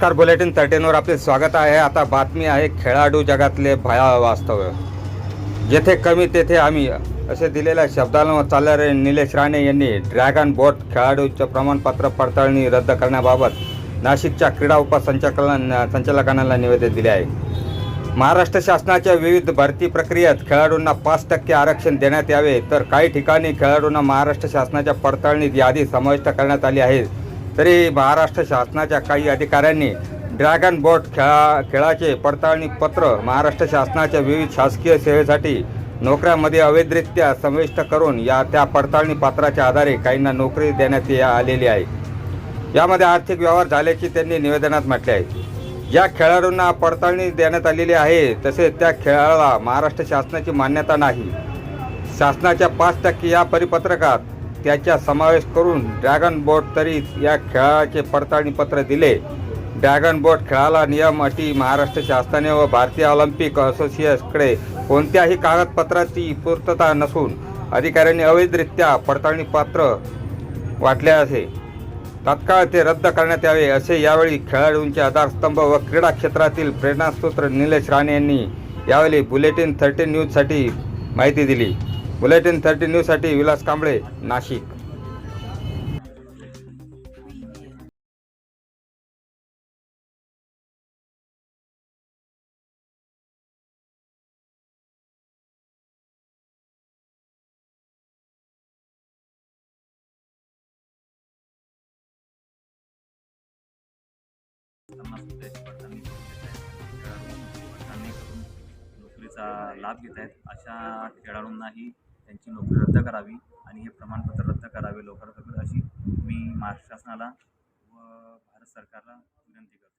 नमस्कार बुलेटिन थर्टीनवर आपले स्वागत आहे. आता बातमी आहे खेळाडू जगातले भयाव वास्तव्य जेथे कमी तेथे आम्ही. असे दिलेल्या शब्दांवर चालणारे निलेश राणे यांनी ड्रॅगन बोट खेळाडूचं प्रमाणपत्र पडताळणी रद्द करण्याबाबत नाशिकच्या क्रीडा उपसंचालन संचालकांना निवेदन दिले आहे. महाराष्ट्र शासनाच्या विविध भरती प्रक्रियेत खेळाडूंना पाच टक्के आरक्षण देण्यात यावे तर काही ठिकाणी खेळाडूंना महाराष्ट्र शासनाच्या पडताळणीत यादी समाविष्ट करण्यात आली आहे. तरी महाराष्ट्र शासनाच्या काही अधिकाऱ्यांनी ड्रॅगन बोट खेळा खेळाचे पडताळणी पत्र महाराष्ट्र शासनाच्या विविध शासकीय सेवेसाठी नोकऱ्यामध्ये अवैधरित्या समाविष्ट करून या त्या पडताळणी पत्राच्या आधारे काहींना नोकरी देण्यात या- आलेली आहे. यामध्ये आर्थिक व्यवहार झाल्याचे त्यांनी निवेदनात म्हटले आहे. ज्या खेळाडूंना पडताळणी देण्यात आलेली आहे तसेच त्या खेळाला महाराष्ट्र शासनाची मान्यता नाही. शासनाच्या पाच टक्के या परिपत्रकात त्याचा समावेश करून ड्रॅगन बोट तरी या खेळाचे पडताळणी पत्र दिले. ड्रॅगन बोट खेळाला नियम अटी महाराष्ट्र शासनाने व भारतीय ऑलिम्पिक असोसिएशनकडे कोणत्याही कागदपत्राची पूर्तता नसून अधिकाऱ्यांनी अवैधरित्या पडताळणीपत्र वाटले असे तात्काळ ते रद्द करण्यात यावे असे यावेळी खेळाडूंचे आधारस्तंभ व क्रीडा क्षेत्रातील प्रेरणासूत्र निलेश राणे यांनी यावेळी बुलेटिन थर्टीन न्यूजसाठी माहिती दिली. बुलेटिन थर्टीन न्यूजसाठी विलास कांबळे नाशिक. नोकरीचा लाभ घेत आहेत अशा खेळाडूंनाही त्यांची नोकरी रद्द करावी आणि हे प्रमाणपत्र रद्द करावे लवकरात लवकर अशी मी महाराष्ट्र शासनाला व भारत सरकारला विनंती करतो.